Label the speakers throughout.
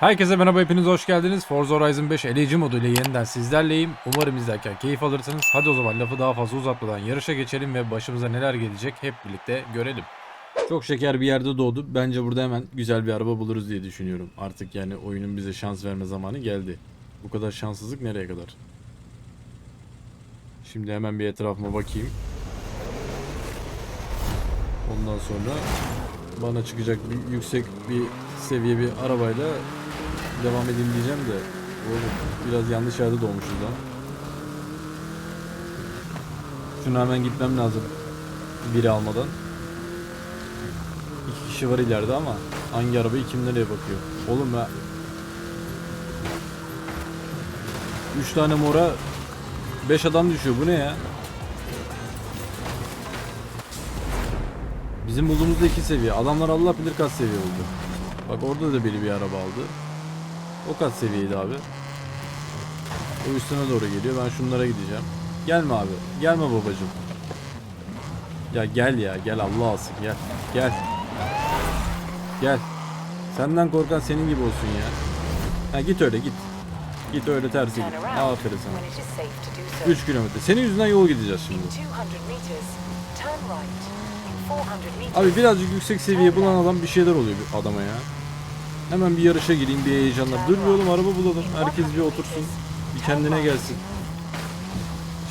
Speaker 1: Herkese merhaba hepiniz hoş geldiniz. Forza Horizon 5 eleci moduyla yeniden sizlerleyim. Umarım izlerken keyif alırsınız. Hadi o zaman lafı daha fazla uzatmadan yarışa geçelim ve başımıza neler gelecek hep birlikte görelim. Çok şeker bir yerde doğdu. Bence burada hemen güzel bir araba buluruz diye düşünüyorum. Artık yani oyunun bize şans verme zamanı geldi. Bu kadar şanssızlık nereye kadar? Şimdi hemen bir etrafıma bakayım. Ondan sonra bana çıkacak bir yüksek bir seviye bir arabayla devam edeyim diyeceğim de oğlum biraz yanlış yerde doğmuşuz lan. Şuna hemen gitmem lazım. Biri almadan. İki kişi var ileride ama hangi arabayı kim nereye bakıyor? Oğlum ya. Üç tane mora beş adam düşüyor. Bu ne ya? Bizim bulduğumuzda iki seviye. Adamlar Allah bilir kaç seviye oldu. Bak orada da biri bir araba aldı. O kaç seviyeydi abi? O üstüne doğru geliyor. Ben şunlara gideceğim. Gelme abi. Gelme babacım. Ya gel ya. Gel Allah alsın. Gel. Gel. Gel. Senden korkan senin gibi olsun ya. Ha git öyle git. Git öyle tersi git. Aferin sana.
Speaker 2: when it is safe to do so.
Speaker 1: 3 kilometre. Senin yüzünden yol gideceğiz şimdi.
Speaker 2: 200 meters, turn right. In 400 meters,
Speaker 1: Abi birazcık yüksek seviye bulan adam bir şeyler oluyor bir adama ya. Hemen bir yarışa gireyim bir heyecanla. Dur bir oğlum araba bulalım. Herkes bir otursun. Bir kendine gelsin.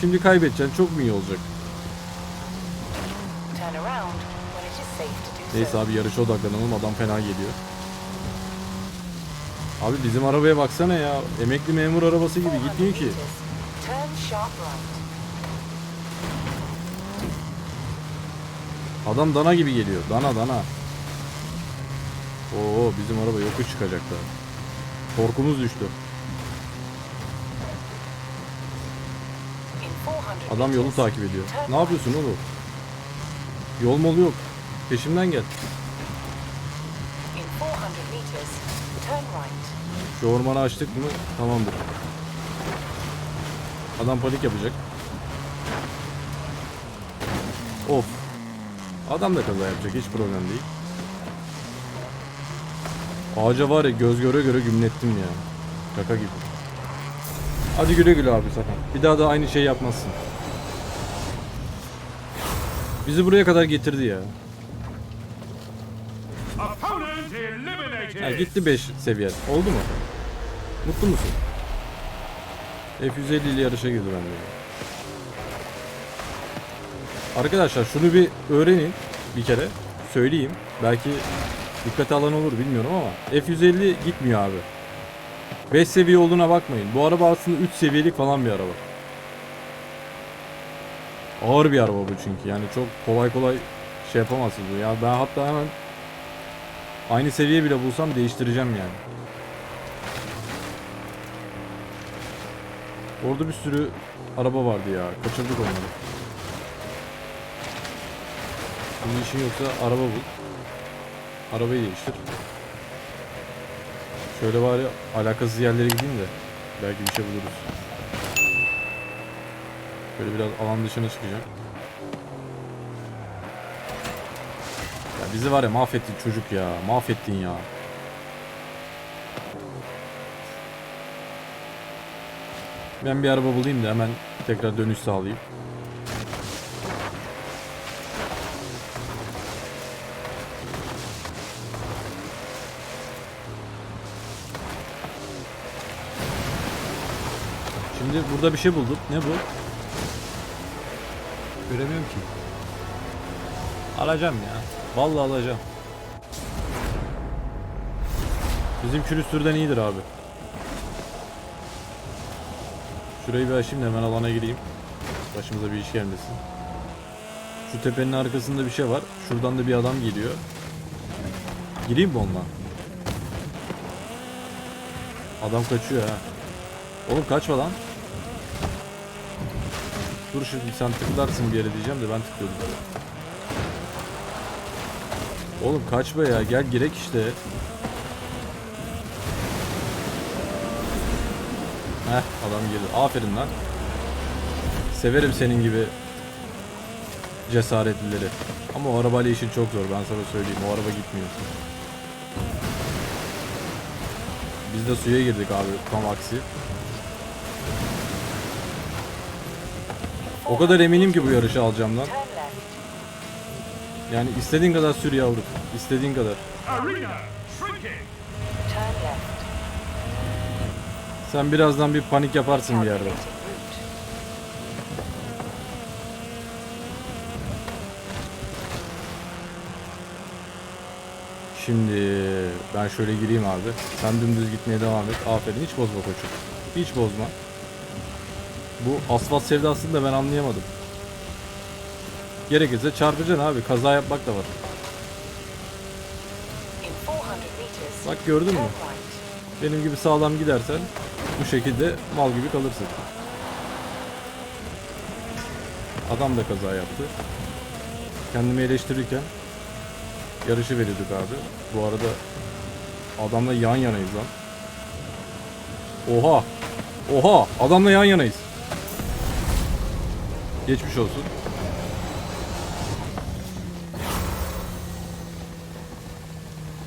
Speaker 1: Şimdi kaybedeceksin. Çok mu iyi olacak? Neyse abi yarışa odaklanalım. Adam fena geliyor. Abi bizim arabaya baksana ya. Emekli memur arabası gibi
Speaker 2: 400
Speaker 1: gitmiyor ki. Adam dana gibi geliyor. Dana dana. Oo bizim araba yokuş çıkacak daha. Korkumuz düştü.
Speaker 2: In 400
Speaker 1: Adam yolu takip ediyor. Ne yapıyorsun oğlum? Yol molu yok. Peşimden gel.
Speaker 2: In 400 meters, turn right.
Speaker 1: Şu ormanı açtık mı tamamdır. Adam panik yapacak. Of. Adam da kaza yapacak hiç problem değil. Ağaca var ya göz göre göre gümlettim ya. Şaka gibi. Hadi güle güle abi sana. Bir daha da aynı şey yapmazsın. Bizi buraya kadar getirdi ya. Ha, gitti 5 seviye. Oldu mu? Mutlu musun? F150 ile yarışa girdi bende. Arkadaşlar şunu bir öğrenin bir kere. Söyleyeyim. Belki dikkate alan olur bilmiyorum ama F150 gitmiyor abi. 5 seviye olduğuna bakmayın. Bu araba aslında 3 seviyelik falan bir araba. Ağır bir araba bu çünkü. Yani çok kolay kolay şey yapamazsınız. Ya ben hatta hemen Aynı seviye bile bulsam değiştireceğim yani. Orada bir sürü araba vardı ya. Kaçırdık onları. Bunun işin yoksa araba bul. Arabayı değiştir. Şöyle bari alakasız yerlere gideyim de belki bir şey buluruz. Böyle biraz alan dışına çıkacağım. Ya bizi var ya mahvettin çocuk ya. Mahvettin ya. Ben bir araba bulayım da hemen tekrar dönüş sağlayayım. Şimdi burada bir şey buldum. Ne bu? Göremiyorum ki. Alacağım ya. Vallahi alacağım. Bizim külüstürden iyidir abi. Şurayı bir açayım da hemen alana gireyim. Başımıza bir iş gelmesin. Şu tepenin arkasında bir şey var. Şuradan da bir adam geliyor. Gireyim mi onunla? Adam kaçıyor ha. Oğlum kaçma lan. Dur şimdi sen tıklarsın bir yere diyeceğim de ben tıklıyordum. Oğlum kaçma ya gel girek işte. Heh adam girdi. Aferin lan. Severim senin gibi cesaretlileri. Ama o arabayla işin çok zor ben sana söyleyeyim. O araba gitmiyor. Biz de suya girdik abi tam aksi. O kadar eminim ki bu yarışı alacağım lan. Yani istediğin kadar sür yavrum. İstediğin kadar. Sen birazdan bir panik yaparsın bir yerde. Şimdi ben şöyle gireyim abi. Sen dümdüz gitmeye devam et. Aferin hiç bozma koçum. Hiç bozma. Bu asfalt sevdasını da ben anlayamadım. Gerekirse çarpacaksın abi. Kaza yapmak da var.
Speaker 2: In 400 meters,
Speaker 1: Bak gördün mü? Benim gibi sağlam gidersen bu şekilde mal gibi kalırsın. Adam da kaza yaptı. Kendimi eleştirirken yarışı veriyorduk abi. Bu arada adamla yan yanayız lan. Oha! Oha! Adamla yan yanayız. Geçmiş olsun.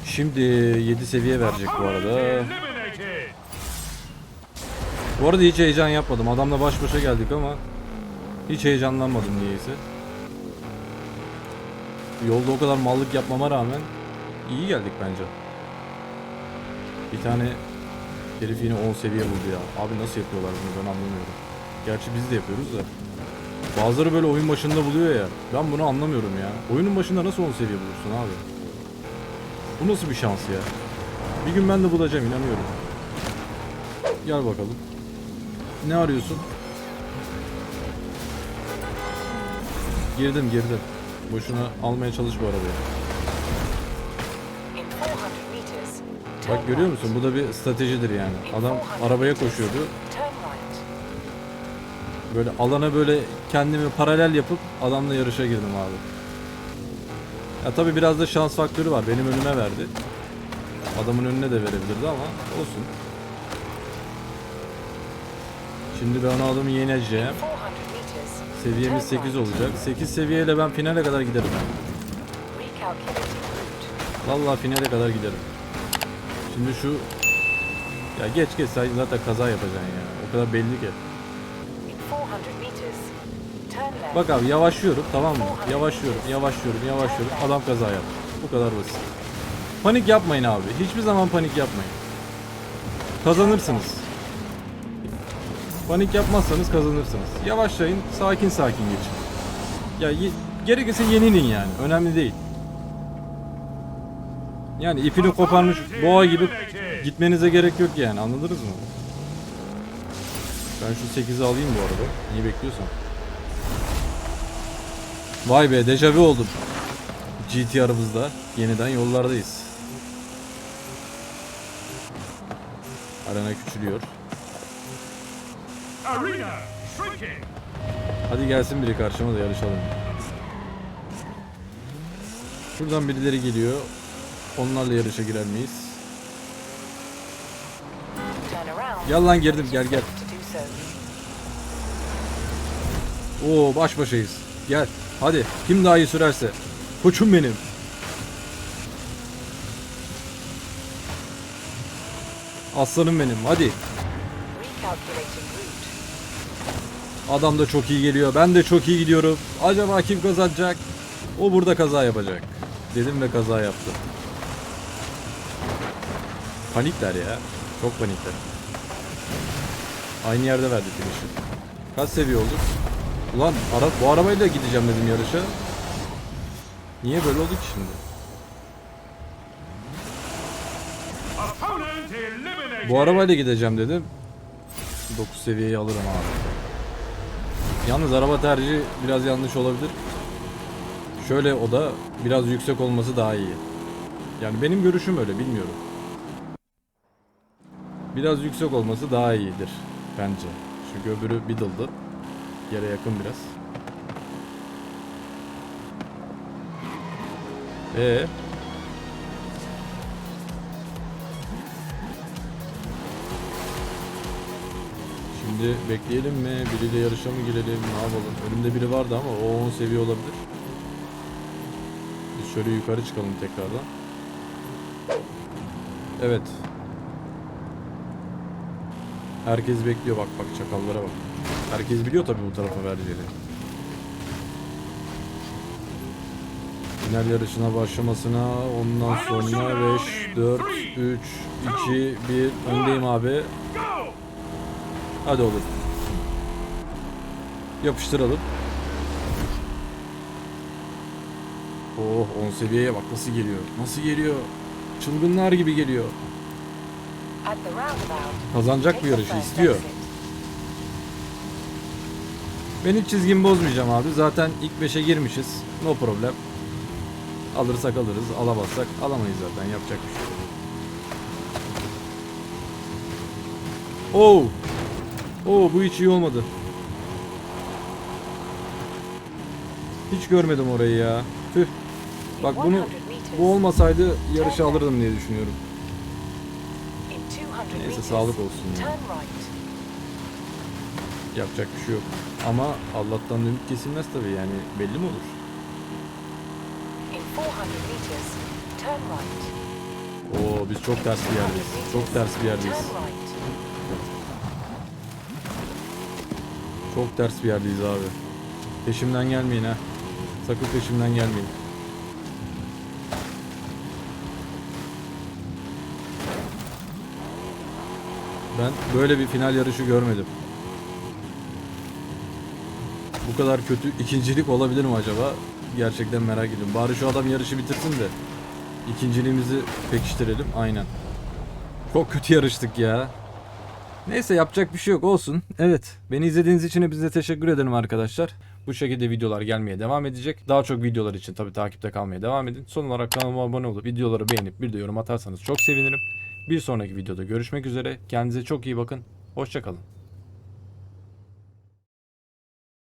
Speaker 1: Şimdi 7 seviye verecek bu arada. Bu arada hiç heyecan yapmadım. Adamla baş başa geldik ama hiç heyecanlanmadım niyeyse. Yolda o kadar mallık yapmama rağmen iyi geldik bence. Bir tane herif yine 10 seviye buldu ya. Abi nasıl yapıyorlar bunu ben anlamıyorum. Gerçi biz de yapıyoruz da. Bazıları böyle oyun başında buluyor ya. Ben bunu anlamıyorum ya. Oyunun başında nasıl 10 seviye bulursun abi? Bu nasıl bir şans ya? Bir gün ben de bulacağım inanıyorum. Gel bakalım. Ne arıyorsun? Girdim girdim. Boşuna almaya çalış bu arabayı.
Speaker 2: In 400 meters, turn
Speaker 1: Bak görüyor musun? Bu da bir stratejidir yani. Adam
Speaker 2: 400
Speaker 1: arabaya koşuyordu. Böyle alana böyle kendimi paralel yapıp adamla yarışa girdim abi. Ya tabi biraz da şans faktörü var. Benim önüme verdi. Adamın önüne de verebilirdi ama olsun. Şimdi ben o adamı yeneceğim.
Speaker 2: 400 meters,
Speaker 1: Seviyemiz 8 olacak. 8 seviyeyle ben finale kadar giderim. Vallahi finale kadar giderim. Şimdi şu ya geç geç sen zaten kaza yapacaksın ya. O kadar belli ki. Bak abi yavaşlıyorum tamam mı? Yavaşlıyorum, yavaşlıyorum, yavaşlıyorum. Adam kaza yaptı. Bu kadar basit. Panik yapmayın abi. Hiçbir zaman panik yapmayın. Kazanırsınız. Panik yapmazsanız kazanırsınız. Yavaşlayın, sakin sakin geçin. Ya ye- gerekirse yenilin yani. Önemli değil. Yani ipini koparmış boğa gibi gitmenize gerek yok yani. Anladınız mı? Ben şu 8'i alayım bu arada. İyi bekliyorsan. Vay be dejavu oldum. GT aramızda. Yeniden yollardayız. Arena küçülüyor. Hadi gelsin biri karşıma da yarışalım. Şuradan birileri geliyor. Onlarla yarışa girer miyiz?
Speaker 2: Turn around.
Speaker 1: Gel lan girdim gel gel. Oo baş başayız. Gel. Hadi. Kim daha iyi sürerse. Koçum benim. Aslanım benim. Hadi. Adam da çok iyi geliyor. Ben de çok iyi gidiyorum. Acaba kim kazanacak? O burada kaza yapacak. Dedim ve kaza yaptı. Panikler ya. Çok panikler. Aynı yerde verdik finişi. Kaç seviye olduk? Ulan ara, bu arabayla gideceğim dedim yarışa. Niye böyle oldu ki şimdi? Bu arabayla gideceğim dedim. 9 seviyeyi alırım abi. Yalnız araba tercihi biraz yanlış olabilir. Şöyle o da biraz yüksek olması daha iyi. Yani benim görüşüm öyle bilmiyorum. Biraz yüksek olması daha iyidir bence. Çünkü öbürü Beetle'dı. Yere yakın biraz. Ee, Şimdi bekleyelim mi? Biriyle yarışa mı girelim? Ne yapalım? Önümde biri vardı ama o 10 seviye olabilir. Biz şöyle yukarı çıkalım tekrardan. Evet. Herkes bekliyor bak bak çakallara bak. Herkes biliyor tabii bu tarafa vereceğini. Final yarışına başlamasına ondan sonra 5, 4, 3, 2, 1 öndeyim abi. Hadi olur. Yapıştıralım. Oh 10 seviyeye bak nasıl geliyor. Nasıl geliyor. Çılgınlar gibi geliyor. Kazanacak
Speaker 2: the
Speaker 1: yarışı istiyor. Ben hiç çizgimi bozmayacağım abi. Zaten ilk 5'e girmişiz. No problem. Alırsak alırız. Alamazsak alamayız zaten. Yapacak bir şey yok. Oo. Oo bu hiç iyi olmadı. Hiç görmedim orayı ya. Tüh. Bak bunu
Speaker 2: 100 meters,
Speaker 1: bu olmasaydı yarışı alırdım diye düşünüyorum.
Speaker 2: in 200
Speaker 1: Neyse sağlık olsun ya. Yapacak bir şey yok. Ama Allah'tan ümit kesilmez tabii yani belli mi olur?
Speaker 2: In 400 meters, turn right.
Speaker 1: Oo biz çok ters bir
Speaker 2: 200
Speaker 1: yerdeyiz. Çok ters bir yerdeyiz. Çok ters bir yerdeyiz abi. Peşimden gelmeyin ha. Sakın peşimden gelmeyin. Ben böyle bir final yarışı görmedim. Bu kadar kötü ikincilik olabilir mi acaba? Gerçekten merak ediyorum. Bari şu adam yarışı bitirsin de ikinciliğimizi pekiştirelim. Aynen. Çok kötü yarıştık ya. Neyse yapacak bir şey yok olsun. Evet beni izlediğiniz için hepinize teşekkür ederim arkadaşlar. Bu şekilde videolar gelmeye devam edecek. Daha çok videolar için tabii takipte kalmaya devam edin. Son olarak kanalıma abone olup videoları beğenip bir de yorum atarsanız çok sevinirim. Bir sonraki videoda görüşmek üzere. Kendinize çok iyi bakın. Hoşçakalın.